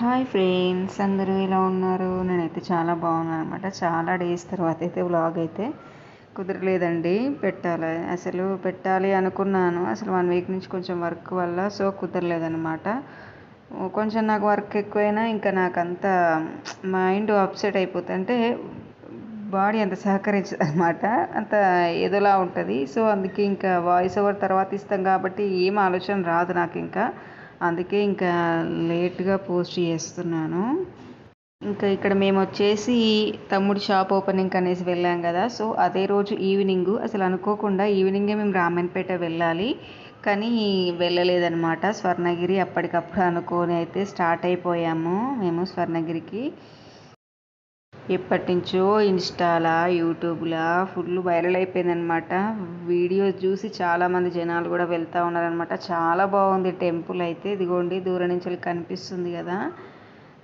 Hi friends అందరూ ఎలా ఉన్నారు? నేనైతే చాలా బాగున్నాను అనమాట చాలా డేస్ తర్వాత అయితే వ్లాగ్ అయితే కుదరలేదండి. పెట్టాలి. అసలు పెట్టాలి అనుకున్నాను. అసలు వన్ వీక్ నుంచి కొంచెం వర్క్ వల్ల సో కుదరలేదనమాట కొంచెం నాకు వర్క్ ఎక్కువైనా ఇంకా నాకు అంత మైండ్ అప్సెట్ అయిపోతుంది అంటే బాడీ అంత సహకరించదు అనమాట అంత ఏదోలా ఉంటుంది. సో అందుకే ఇంకా వాయిస్ ఓవర్ తర్వాత ఇస్తాం కాబట్టి ఏం ఆలోచన రాదు నాకు ఇంకా. అందుకే ఇంకా లేట్గా పోస్ట్ చేస్తున్నాను. ఇంకా ఇక్కడ మేము వచ్చేసి తమ్ముడి షాప్ ఓపెనింగ్ అనేసి వెళ్ళాం కదా సో అదే రోజు ఈవినింగ్. అసలు అనుకోకుండా ఈవినింగే మేము రామన్పేట వెళ్ళాలి కానీ వెళ్ళలేదన్నమాట. స్వర్ణగిరి అప్పటికప్పుడు అనుకొని అయితే స్టార్ట్ అయిపోయాము మేము స్వర్ణగిరికి. ఎప్పటి నుంచో ఇన్స్టాలా యూట్యూబ్లా ఫుల్ వైరల్ అయిపోయిందనమాట. వీడియోస్ చూసి చాలామంది జనాలు కూడా వెళ్తూ ఉన్నారనమాట. చాలా బాగుంది టెంపుల్ అయితే. ఇదిగోండి దూరం నుంచి కనిపిస్తుంది కదా.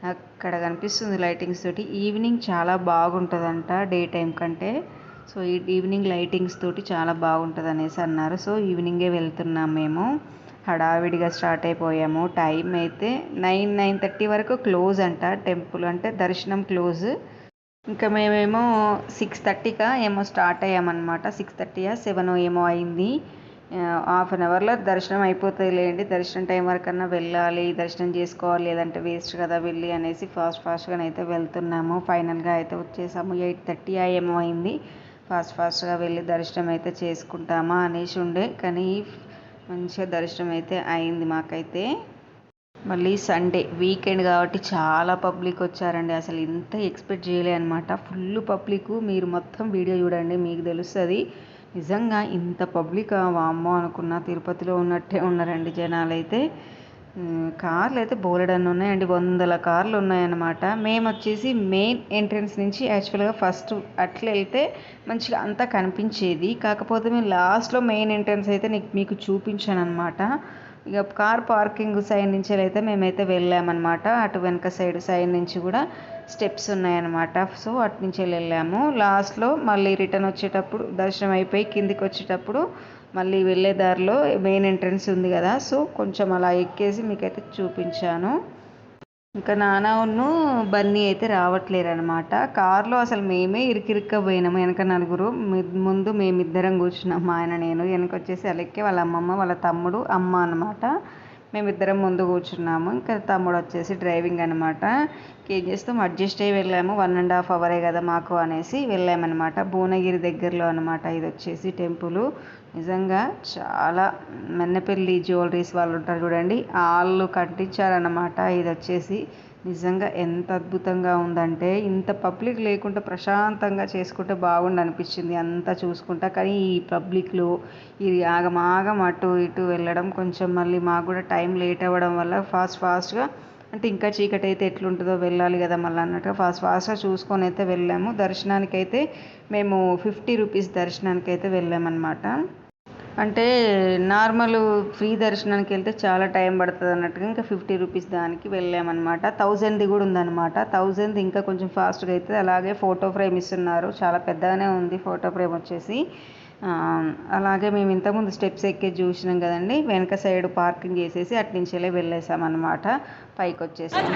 అక్కడ కనిపిస్తుంది లైటింగ్స్ తోటి. ఈవినింగ్ చాలా బాగుంటుందంట డే టైం కంటే. సో ఈ ఈవినింగ్ లైటింగ్స్ తోటి చాలా బాగుంటుంది అనేసి అన్నారు. సో ఈవినింగే వెళ్తున్నాం మేము. హడావిడిగా స్టార్ట్ అయిపోయాము. టైం అయితే నైన్ నైన్ థర్టీ వరకు క్లోజ్ అంట టెంపుల్. అంటే దర్శనం క్లోజ్. ఇంకా మేమేమో సిక్స్ థర్టీకా ఏమో స్టార్ట్ అయ్యామన్నమాట. సిక్స్ థర్టీయా సెవెన్ ఏమో అయింది. హాఫ్ అన్ అవర్లో దర్శనం అయిపోతుంది లేండి దర్శనం టైం వరకన్నా వెళ్ళాలి దర్శనం చేసుకోవాలి లేదంటే వేస్ట్ కదా వెళ్ళి అనేసి ఫాస్ట్ ఫాస్ట్గా అయితే వెళ్తున్నాము. ఫైనల్గా అయితే వచ్చేసాము. ఎయిట్ థర్టీ ఏమో అయింది. ఫాస్ట్ ఫాస్ట్గా వెళ్ళి దర్శనం అయితే చేసుకుంటామా అనేసి ఉండే. కానీ మంచిగా దర్శనం అయితే అయింది మాకైతే. మళ్ళీ సండే వీకెండ్ కాబట్టి చాలా పబ్లిక్ వచ్చారండి. అసలు ఇంత ఎక్స్పెక్ట్ చేయలే అనమాట ఫుల్ పబ్లిక్. మీరు మొత్తం వీడియో చూడండి మీకు తెలుస్తుంది. నిజంగా ఇంత పబ్లిక్ వామ్మో అనుకున్న తిరుపతిలో ఉన్నట్టే ఉన్నారండి జనాలు అయితే కార్లు అయితే బోలెడన్ని ఉన్నాయండి. వందల కార్లు ఉన్నాయన్నమాట. మేము వచ్చేసి మెయిన్ ఎంట్రన్స్ నుంచి యాక్చువల్గా ఫస్ట్ అట్లా వెళ్తే మంచిగా అంతా కనిపించేది. కాకపోతే మేము లాస్ట్లో మెయిన్ ఎంట్రన్స్ అయితే నీకు మీకు చూపించాను అనమాట ఇక కార్ పార్కింగ్ సైడ్ నుంచి అయితే మేమైతే వెళ్ళామన్నమాట. అటు వెనక సైడ్ సైడ్ నుంచి కూడా స్టెప్స్ ఉన్నాయన్నమాట. సో అటు నుంచి వెళ్ళాము. లాస్ట్లో మళ్ళీ రిటర్న్ వచ్చేటప్పుడు దర్శనం అయిపోయి కిందికి వచ్చేటప్పుడు మళ్ళీ వెళ్ళే దారిలో మెయిన్ ఎంట్రన్స్ ఉంది కదా. సో కొంచెం అలా ఎక్కేసి మీకైతే చూపించాను. ఇంకా నాన్నను బన్నీ అయితే రావట్లేరు అనమాట కార్లో అసలు మేమే ఇరికిరిక్క పోయినాము వెనక నలుగురు. ముందు మేమిద్దరం కూర్చున్నాం ఆయన నేను. వెనక వచ్చేసి అలెక్కి వాళ్ళ అమ్మమ్మ వాళ్ళ తమ్ముడు అమ్మ అనమాట మేమిద్దరం ముందు కూర్చున్నాము. ఇంకా తమ్ముడు వచ్చేసి డ్రైవింగ్ అనమాట ఏం చేస్తాం? అడ్జస్ట్ అయ్యి వెళ్ళాము. వన్ అండ్ హాఫ్ అవరే కదా మాకు అనేసి వెళ్ళామన్నమాట. భువనగిరి దగ్గరలో అనమాట ఇది వచ్చేసి టెంపుల్. నిజంగా చాలా మెన్నపల్లి జ్యువెలరీస్ వాళ్ళు ఉంటారు చూడండి. వాళ్ళు కట్టించారన్నమాట. ఇది వచ్చేసి నిజంగా ఎంత అద్భుతంగా ఉందంటే ఇంత పబ్లిక్ లేకుండా ప్రశాంతంగా చేసుకుంటే బాగుండు అనిపించింది అంతా చూసుకుంటా. కానీ ఈ పబ్లిక్లో ఇది ఆగమాగం అటు ఇటు వెళ్ళడం కొంచెం మళ్ళీ మాకు కూడా టైం లేట్ అవ్వడం వల్ల ఫాస్ట్ ఫాస్ట్గా అంటే ఇంకా చీకటి అయితే ఎట్లుంటుందో వెళ్ళాలి కదా మళ్ళీ అన్నట్టుగా ఫాస్ట్ ఫాస్ట్గా చూసుకొని అయితే వెళ్ళాము. దర్శనానికి అయితే మేము ఫిఫ్టీ రూపీస్ దర్శనానికి అయితే వెళ్ళామన్నమాట. అంటే నార్మల్ ఫ్రీ దర్శనానికి వెళ్తే చాలా టైం పడుతుంది అన్నట్టుగా ఇంకా ఫిఫ్టీ రూపీస్ దానికి వెళ్ళామన్నమాట. థౌజండ్ది కూడా ఉందన్నమాట. థౌజండ్ ఇంకా కొంచెం ఫాస్ట్గా అయితే అలాగే ఫోటో ఫ్రేమ్ ఇస్తున్నారు. చాలా పెద్దగానే ఉంది ఫోటో ఫ్రేమ్ వచ్చేసి. అలాగే మేము ఇంతకుముందు స్టెప్స్ ఎక్కి చూసినాం కదండి. వెనక సైడ్ పార్కింగ్ చేసేసి అటు వెళ్ళేసాం వెళ్ళేసామన్నమాట. పైకి వచ్చేసాము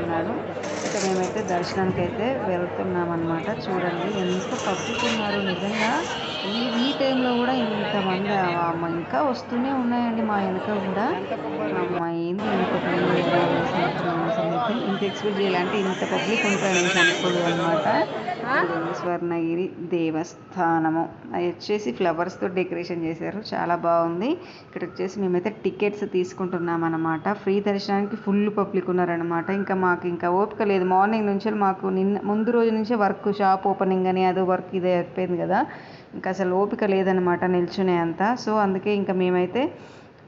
ఉన్నాడు మేమైతే దర్శనానికి అయితే వెళ్తున్నాం అనమాట చూడండి ఎంత పట్టుకున్నారు ఉన్నారు నిజంగా. ఈ ఈ టైంలో కూడా ఇంతమంది ఇంకా వస్తూనే ఉన్నాయండి మా వెనక కూడా. అమ్మ ఏంది ఇంత ఇంత ఎక్స్పెక్ట్ చేయాలంటే ఇంత పబ్లిక్ ఉంటారని అనుకోలేదు అనమాట స్వర్ణగిరి దేవస్థానము. అది వచ్చేసి ఫ్లవర్స్తో డెకరేషన్ చేశారు. చాలా బాగుంది. ఇక్కడ వచ్చేసి మేమైతే టికెట్స్ తీసుకుంటున్నాం అనమాట ఫ్రీ దర్శనానికి ఫుల్ పబ్లిక్ ఉన్నారనమాట ఇంకా మాకు ఇంకా ఓపిక లేదు. మార్నింగ్ నుంచి మాకు నిన్న ముందు రోజు నుంచే వర్క్ షాప్ ఓపెనింగ్ అని అదో వర్క్ ఇదే అయిపోయింది కదా. ఇంకా అసలు ఓపిక లేదనమాట నిల్చునే అంతా. సో అందుకే ఇంకా మేమైతే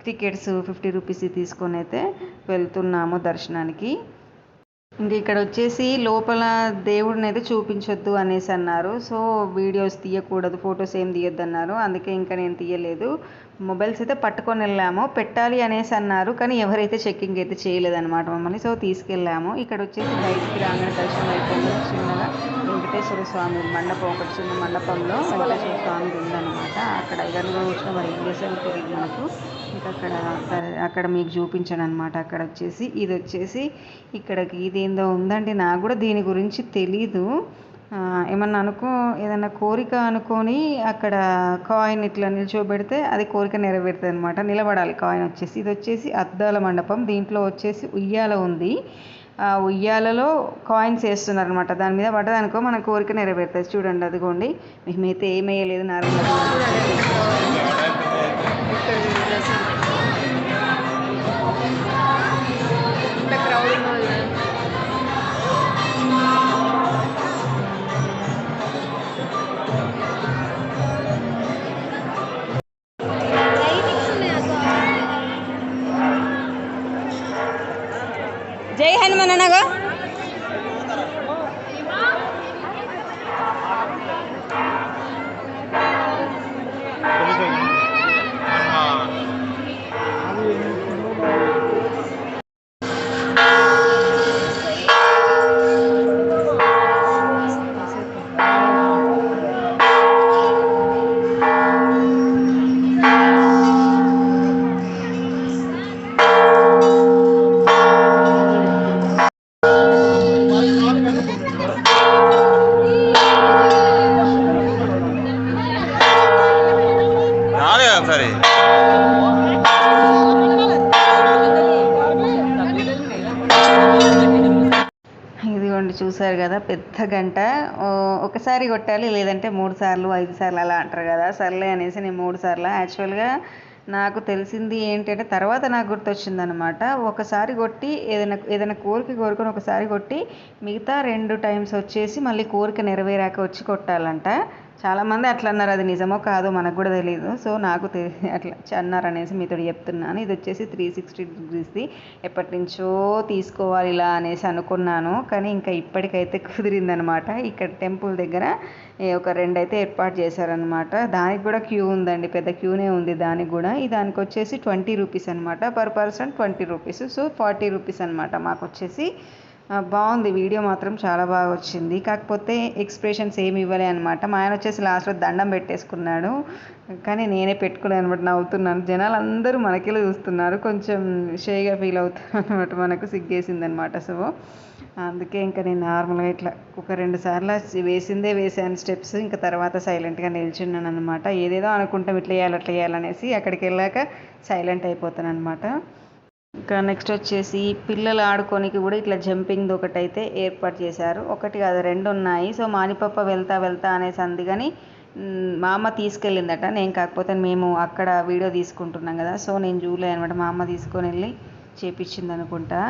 టికెట్స్ ఫిఫ్టీ రూపీస్ తీసుకొని అయితే వెళ్తున్నాము దర్శనానికి. ఇంకా ఇక్కడ వచ్చేసి లోపల దేవుడిని అయితే చూపించొద్దు అనేసి అన్నారు. సో వీడియోస్ తీయకూడదు ఫొటోస్ ఏం తీయొద్దు అన్నారు అందుకే ఇంకా నేను తీయలేదు. మొబైల్స్ అయితే పట్టుకొని వెళ్ళాము. పెట్టాలి అనేసి అన్నారు కానీ ఎవరైతే చెక్కింగ్ అయితే చేయలేదన్నమాట మమ్మల్ని. సో తీసుకెళ్ళాము. ఇక్కడ వచ్చేసి బయటికి రాగానే దర్శనం అయిపోయింది. చిన్నగా వెంకటేశ్వర స్వామి మండపం ఒకటి చిన్న మండపంలో వెంకటేశ్వర స్వామి ఉందన్నమాట. అక్కడ ఐదారు వచ్చిన మరి ఏం చేశారో తెలియదు మనకు. ఇంకా అక్కడ అక్కడ మీకు చూపించాను అనమాట అక్కడ వచ్చేసి ఇది వచ్చేసి ఇక్కడికి ఇది ఏందో ఉందండి. నాకు కూడా దీని గురించి తెలీదు. ఏమన్నా అనుకో ఏదన్నా కోరిక అనుకొని అక్కడ కాయిన్ ఇట్లా నిల్చోబెడితే అది కోరిక నెరవేరుతుంది అనమాట నిలబడాలి కాయిన్ వచ్చేసి. ఇది వచ్చేసి అద్దాల మండపం. దీంట్లో వచ్చేసి ఉయ్యాల ఉంది. ఆ ఉయ్యాలలో కాయిన్స్ వేస్తున్నారు అనమాట దాని మీద పడ్డదనుకో మన కోరిక నెరవేరుతుంది. చూడండి అదిగోండి. మేమైతే ఏమేయలేదు వేయలేదు मनना गा। అంటారు కదా పెద్ద గంట ఒకసారి కొట్టాలి లేదంటే మూడు సార్లు ఐదు సార్లు అలా అంటారు కదా. సర్లే అనేసి నేను మూడు సార్లు. యాక్చువల్గా నాకు తెలిసింది ఏంటంటే తర్వాత నాకు గుర్తొచ్చింది అనమాట ఒకసారి కొట్టి ఏదైనా ఏదైనా కోరిక కోరుకొని ఒకసారి కొట్టి మిగతా రెండు టైమ్స్ వచ్చేసి మళ్ళీ కోరిక నెరవేరాక వచ్చి కొట్టాలంట. చాలామంది అట్లా అన్నారు అది నిజమో కాదో మనకు కూడా తెలియదు సో నాకు అట్లా అన్నారు అనేసి మీతో చెప్తున్నాను. ఇది వచ్చేసి త్రీ సిక్స్టీ డిగ్రీస్ది ఎప్పటి నుంచో తీసుకోవాలి ఇలా అనేసి అనుకున్నాను. కానీ ఇంకా ఇప్పటికైతే కుదిరిందనమాట. ఇక్కడ టెంపుల్ దగ్గర ఒక రెండు అయితే ఏర్పాటు చేశారనమాట. దానికి కూడా క్యూ ఉందండి. పెద్ద క్యూనే ఉంది దానికి కూడా. ఈ దానికి వచ్చేసి ట్వంటీ రూపీస్ అనమాట. Per person twenty rupees. So forty rupees అనమాట మాకు వచ్చేసి. బాగుంది. వీడియో మాత్రం చాలా బాగా వచ్చింది. కాకపోతే ఎక్స్ప్రెషన్స్ ఏమి ఇవ్వలే అనమాట మా ఆయన వచ్చేసి లాస్ట్లో దండం పెట్టేసుకున్నాడు. కానీ నేనే పెట్టుకోలేను అనమాట నవ్వుతున్నాను. జనాలు అందరూ మనకెళ్ళి చూస్తున్నారు? కొంచెం షేగా ఫీల్ అవుతున్నాను అనమాట మనకు సిగ్గేసింది అనమాట సో అందుకే ఇంకా నేను నార్మల్గా ఇట్లా ఒక రెండు సార్లు వేసిందే వేసాను స్టెప్స్. ఇంకా తర్వాత సైలెంట్గా నిల్చున్నాను అనమాట ఏదేదో అనుకుంటాం ఇట్లా చేయాలి అట్లా చేయాలనేసి అక్కడికి వెళ్ళాక సైలెంట్ అయిపోతాను అనమాట ఇంకా నెక్స్ట్ వచ్చేసి పిల్లలు ఆడుకోనికి కూడా ఇట్లా జంపింగ్ ఒకటి అయితే ఏర్పాటు చేశారు. ఒకటి కాదు రెండు ఉన్నాయి. సో మానిపప్ప వెళ్తా వెళ్తా అనేసి అంది కానీ మా అమ్మ తీసుకెళ్ళిందట. నేను కాకపోతే మేము అక్కడ వీడియో తీసుకుంటున్నాం కదా. సో నేను చూడలే అనమాట మా అమ్మ తీసుకొని వెళ్ళి చేపించింది అనుకుంటా.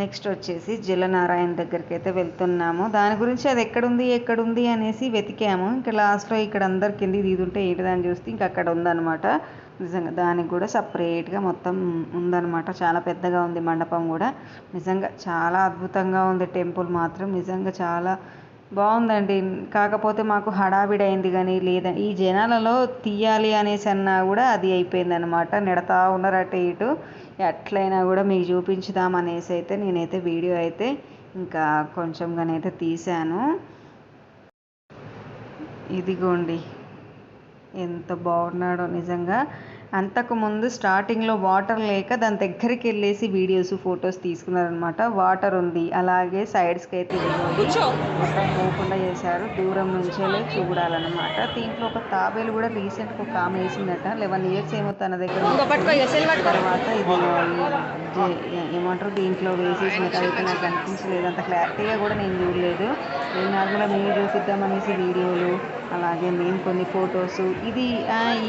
నెక్స్ట్ వచ్చేసి జలనారాయణ దగ్గరికి అయితే వెళ్తున్నాము. దాని గురించి అది ఎక్కడుంది ఎక్కడుంది అనేసి వెతికాము. ఇంకా లాస్ట్లో ఇక్కడ అందరి కింది ఇది ఉంటే ఏంటిదని చూస్తే ఇంకా అక్కడ ఉందన్నమాట. నిజంగా దానికి కూడా సపరేట్గా మొత్తం ఉందన్నమాట. చాలా పెద్దగా ఉంది మండపం కూడా. నిజంగా చాలా అద్భుతంగా ఉంది టెంపుల్ మాత్రం. నిజంగా చాలా బాగుందండి. కాకపోతే మాకు హడావిడి అయింది కానీ లేదా ఈ జనాలలో తీయాలి అనేసి అన్నా కూడా అది అయిపోయింది అనమాట నెడతా ఉన్నారు అటు ఇటు. ఎట్లయినా కూడా మీకు చూపించుదాం అనేసి అయితే నేనైతే వీడియో అయితే ఇంకా కొంచెంగానైతే తీశాను. ఇదిగోండి. ఎంత బాగున్నాడో నిజంగా. అంతకుముందు స్టార్టింగ్లో వాటర్ లేక దాని దగ్గరికి వెళ్ళేసి వీడియోస్ ఫొటోస్ తీసుకున్నారనమాట వాటర్ ఉంది. అలాగే సైడ్స్కి అయితే మొత్తం పోకుండా చేశారు. దూరం నుంచే చూడాలన్నమాట. దీంట్లో ఒక తాబేలు కూడా రీసెంట్గా ఒక ఆమె వేసిందట. లెవెన్ ఇయర్స్ ఏమో తన దగ్గర. తర్వాత ఇది ఏమంటారు దీంట్లో వేసేసినట్టు అయితే నాకు అనిపించలేదు. అంత క్లారిటీగా కూడా నేను చూడలేదు. నేను నార్మల్గా మీరు చూపిద్దామనేసి వీడియోలు అలాగే మేము కొన్ని ఫొటోస్ ఇది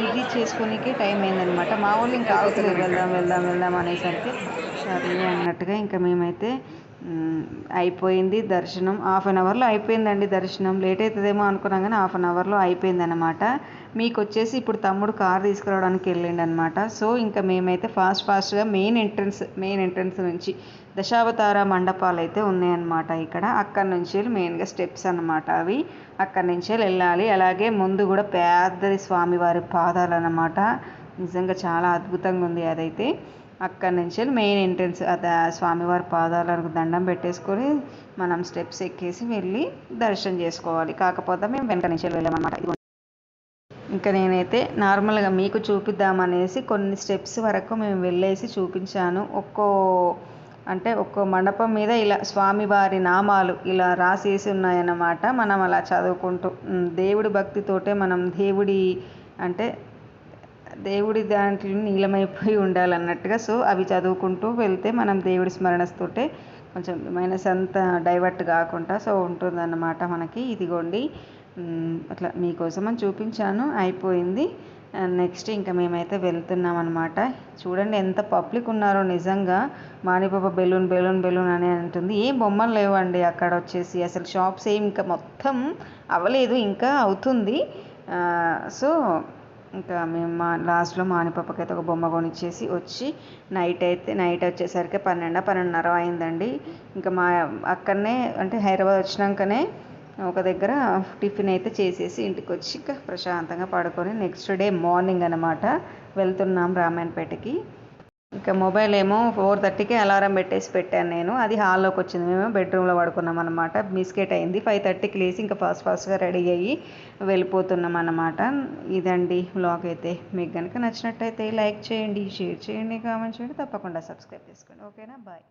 ఇది చేసుకోనికే టైం అయిందనమాట మా వాళ్ళు ఇంకా అవసరం వెళ్దాం వెళ్దాం వెళ్దాం అనేసరికి సరే అన్నట్టుగా ఇంకా మేమైతే అయిపోయింది దర్శనం. హాఫ్ అన్ అవర్లో అయిపోయిందండి దర్శనం. లేట్ అవుతుందేమో అనుకున్నాం కానీ హాఫ్ అన్ అవర్లో అయిపోయింది అనమాట మీకు వచ్చేసి ఇప్పుడు తమ్ముడు కార్ తీసుకురావడానికి వెళ్ళిండు అనమాట సో ఇంకా మేమైతే ఫాస్ట్ ఫాస్ట్గా మెయిన్ ఎంట్రన్స్ మెయిన్ ఎంట్రన్స్ నుంచి దశావతార మండపాలు అయితే ఉన్నాయన్నమాట ఇక్కడ. అక్కడి నుంచి వెళ్ళి మెయిన్గా స్టెప్స్ అన్నమాట అవి. అక్కడి నుంచి వెళ్ళాలి. అలాగే ముందు కూడా పెద్దది స్వామివారి పాదాలు అన్నమాట. నిజంగా చాలా అద్భుతంగా ఉంది అదైతే. అక్కడి నుంచి మెయిన్ ఎంట్రన్స్ అది స్వామివారి పాదాలకు దండం పెట్టేసుకొని మనం స్టెప్స్ ఎక్కేసి వెళ్ళి దర్శనం చేసుకోవాలి. కాకపోతే మేము వెనక నుంచి వెళ్ళామన్నమాట. ఇంకా నేనైతే నార్మల్గా మీకు చూపిద్దామనేసి కొన్ని స్టెప్స్ వరకు మేము వెళ్ళేసి చూపించాను. ఒక్కో అంటే ఒక్కో మండపం మీద ఇలా స్వామివారి నామాలు ఇలా రాసేసి ఉన్నాయన్నమాట. మనం అలా చదువుకుంటూ దేవుడి భక్తితోటే మనం దేవుడి అంటే దేవుడి దాంట్లో నీలమైపోయి ఉండాలన్నట్టుగా. సో అవి చదువుకుంటూ వెళ్తే మనం దేవుడి స్మరణతోటే కొంచెం మైనస్ అంతా డైవర్ట్ కాకుండా సో ఉంటుందన్నమాట మనకి. ఇదిగోండి. అట్లా మీకోసం అని చూపించాను. అయిపోయింది. నెక్స్ట్ ఇంకా మేమైతే వెళ్తున్నాం అనమాట చూడండి ఎంత పబ్లిక్ ఉన్నారో నిజంగా. మాణిపాప బెలూన్ బెలూన్ బెలూన్ అని అంటుంది. ఏం బొమ్మలు లేవండి అక్కడ వచ్చేసి. అసలు షాప్స్ ఏం ఇంకా మొత్తం అవ్వలేదు ఇంకా అవుతుంది. సో ఇంకా మేము మా లాస్ట్లో మానిపప్పకి అయితే ఒక బొమ్మ కొనిచ్చేసి వచ్చి నైట్ అయితే నైట్ వచ్చేసరికి పన్నెండు పన్నెండున్నర అయిందండి. ఇంకా మా అక్కడనే అంటే హైదరాబాద్ వచ్చినాకనే ఒక దగ్గర టిఫిన్ అయితే చేసేసి ఇంటికి వచ్చి ఇంకా ప్రశాంతంగా పడుకొని నెక్స్ట్ డే మార్నింగ్ అనమాట వెళ్తున్నాం రామాయణపేటకి. ఇంకా మొబైల్ ఏమో ఫోర్ థర్టీకి అలారం పెట్టేసి పెట్టాను నేను. అది హాల్లోకి వచ్చింది. మేము బెడ్రూమ్లో పడుకున్నాం అనమాట మిస్కేట్ అయింది. ఫైవ్ థర్టీకి లేచి ఇంకా ఫాస్ట్ ఫాస్ట్గా రెడీ అయ్యి వెళ్ళిపోతున్నాం అనమాట ఇదండి బ్లాగ్ అయితే. మీకు కనుక నచ్చినట్టయితే లైక్ చేయండి షేర్ చేయండి కామెంట్ చేయండి. తప్పకుండా సబ్స్క్రైబ్ చేసుకోండి. ఓకేనా బాయ్